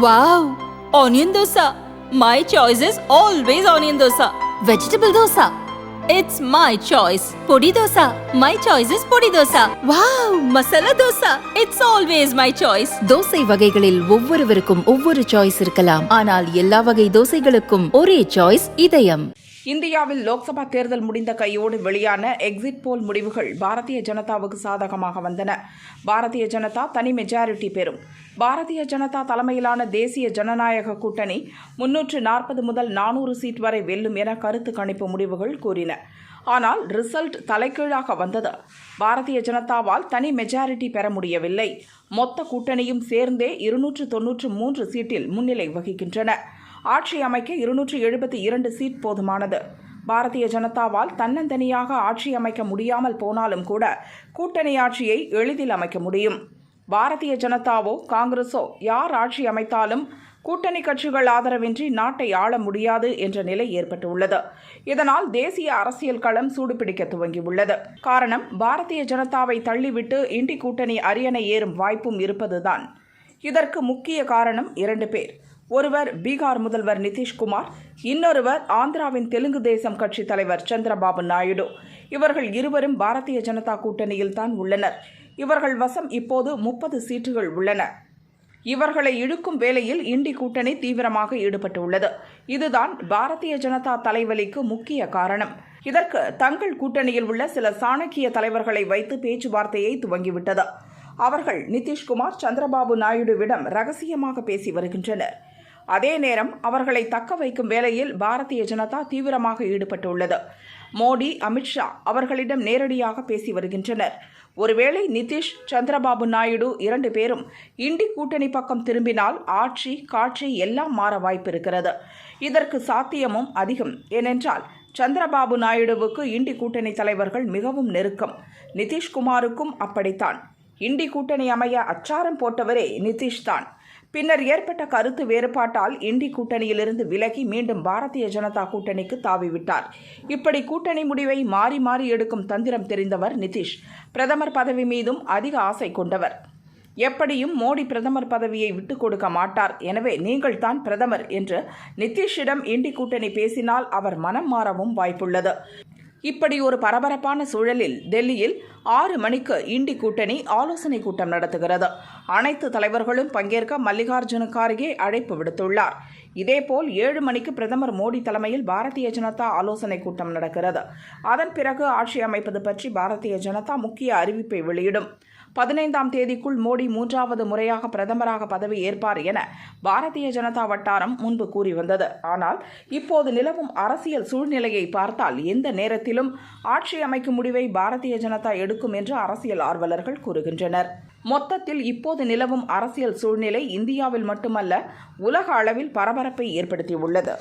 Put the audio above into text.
Wow! Onion dosa. My choice is always onion dosa. Vegetable dosa. It's my choice. Podi dosa. My choice is podi dosa. Wow! Masala dosa. It's always my choice. Dosa வகைகளில் ஒவ்வொருவருக்கும் ஒவ்வொரு choice இருக்கலாம் ஆனால் எல்லா வகை தோசைகளுக்கும் ஒரே choice இதயம் இந்தியாவில் லோக்சபா தேர்தல் முடிந்த கையோடு வெளியான எக்ஸிட் போல் முடிவுகள் பாரதிய ஜனதாவுக்கு சாதகமாக வந்தன. பாரதிய ஜனதா தனி மெஜாரிட்டி பெறும். பாரதிய ஜனதா தலைமையிலான தேசிய ஜனநாயக கூட்டணி முன்னூற்று நாற்பது முதல் நானூறு சீட் வரை வெல்லும் என கருத்து கணிப்பு முடிவுகள் கூறின. ஆனால் ரிசல்ட் தலைகீழாக வந்தது. பாரதிய ஜனதாவால் தனி மெஜாரிட்டி பெற முடியவில்லை. மொத்த கூட்டணியும் சேர்ந்தே இருநூற்று தொன்னூற்று மூன்று சீட்டில் முன்னிலை வகிக்கின்றன. ஆட்சி அமைக்க இருநூற்றி எழுபத்தி இரண்டு சீட் போதுமானது. பாரதிய ஜனதாவால் தன்னந்தனியாக ஆட்சி அமைக்க முடியாமல் போனாலும் கூட கூட்டணி ஆட்சியை எளிதில் அமைக்க முடியும். பாரதிய ஜனதாவோ காங்கிரஸோ யார் ஆட்சி அமைத்தாலும் கூட்டணி கட்சிகள் ஆதரவின்றி நாட்டை ஆள முடியாது என்ற நிலை ஏற்பட்டுள்ளது. இதனால் தேசிய அரசியல் களம் சூடுபிடிக்க துவங்கியுள்ளது. காரணம் பாரதிய ஜனதாவை தள்ளிவிட்டு இண்டி கூட்டணி அரியணை ஏறும் வாய்ப்பும் இருப்பதுதான். இதற்கு முக்கிய காரணம் இரண்டு பேர். ஒருவர் பீகார் முதல்வர் நிதிஷ்குமார் இன்னொருவர் ஆந்திராவின் தெலுங்கு தேசம் கட்சி தலைவர் சந்திரபாபு நாயுடு. இவர்கள் இருவரும் பாரதிய ஜனதா கூட்டணியில் தான் உள்ளனர். இவர்கள் வசம் இப்போது முப்பது சீட்டுகள் உள்ளன. இவர்களை இழுக்கும் வேலையில் இண்டி கூட்டணி தீவிரமாக ஈடுபட்டுள்ளது. இதுதான் பாரதிய ஜனதா தலைவலிக்கு முக்கிய காரணம். இதற்கு தங்கள் கூட்டணியில் உள்ள சில சாணக்கிய தலைவர்களை வைத்து பேச்சுவார்த்தையை துவங்கிவிட்டது. அவர்கள் நிதிஷ்குமார் சந்திரபாபு நாயுடுவிடம் ரகசியமாக பேசி வருகின்றனர். அதே நேரம் அவர்களை தக்க வைக்கும் வேலையில் பாரதிய ஜனதா தீவிரமாக ஈடுபட்டுள்ளது. மோடி அமித்ஷா அவர்களிடம் நேரடியாக பேசி வருகின்றனர். ஒருவேளை நிதிஷ் சந்திரபாபு நாயுடு இரண்டு பேரும் இண்டி கூட்டணி பக்கம் திரும்பினால் ஆட்சி காட்சி எல்லாம் மாற வாய்ப்பிருக்கிறது. இதற்கு சாத்தியமும் அதிகம். ஏனென்றால் சந்திரபாபு நாயுடுவுக்கு இண்டி கூட்டணி தலைவர்கள் மிகவும் நெருக்கம். நிதிஷ்குமாருக்கும் அப்படித்தான். இண்டி கூட்டணி அமைய அச்சாரம் போட்டவரே நிதிஷ் தான் பின்னர் ஏற்பட்ட கருத்து வேறுபாட்டால் இண்டி கூட்டணியிலிருந்து விலகி மீண்டும் பாரதிய ஜனதா கூட்டணிக்கு தாவிவிட்டார். இப்படி கூட்டணி முடிவை மாறி மாறி எடுக்கும் தந்திரம் தெரிந்தவர் நிதிஷ். பிரதமர் பதவி மீதும் அதிக ஆசை கொண்டவர். எப்படியும் மோடி பிரதமர் பதவியை விட்டுக் கொடுக்க மாட்டார். எனவே நீங்கள் தான் பிரதமர் என்று நிதிஷிடம் இண்டி கூட்டணி பேசினால் அவர் மனம் மாறவும் வாய்ப்புள்ளது. இப்படி ஒரு பரபரப்பான சூழலில் டெல்லியில் ஆறு மணிக்கு இண்டி கூட்டணி ஆலோசனை கூட்டம் நடத்துகிறது. அனைத்து தலைவர்களும் பங்கேற்க மல்லிகார்ஜுன கார்கே அழைப்பு விடுத்துள்ளார். இதேபோல் ஏழு மணிக்கு பிரதமர் மோடி தலைமையில் பாரதிய ஜனதா ஆலோசனை கூட்டம் நடக்கிறது. அதன் பிறகு ஆட்சி அமைப்பது பற்றி பாரதிய ஜனதா முக்கிய அறிவிப்பை வெளியிடும். பதினைந்தாம் தேதிக்குள் மோடி மூன்றாவது முறையாக பிரதமராக பதவி ஏற்பார் என பாரதிய ஜனதா வட்டாரம் முன்பு கூறி வந்தது. ஆனால் இப்போது நிலவும் அரசியல் சூழ்நிலையை பார்த்தால் எந்த நேரத்திலும் ஆட்சி அமைக்கும் முடிவை பாரதிய ஜனதா எடுக்கும் என்று அரசியல் ஆர்வலர்கள் கூறுகின்றனர். மொத்தத்தில் இப்போது நிலவும் அரசியல் சூழ்நிலை இந்தியாவில் மட்டுமல்ல உலக அளவில் பரபரப்பை ஏற்படுத்தியுள்ளது.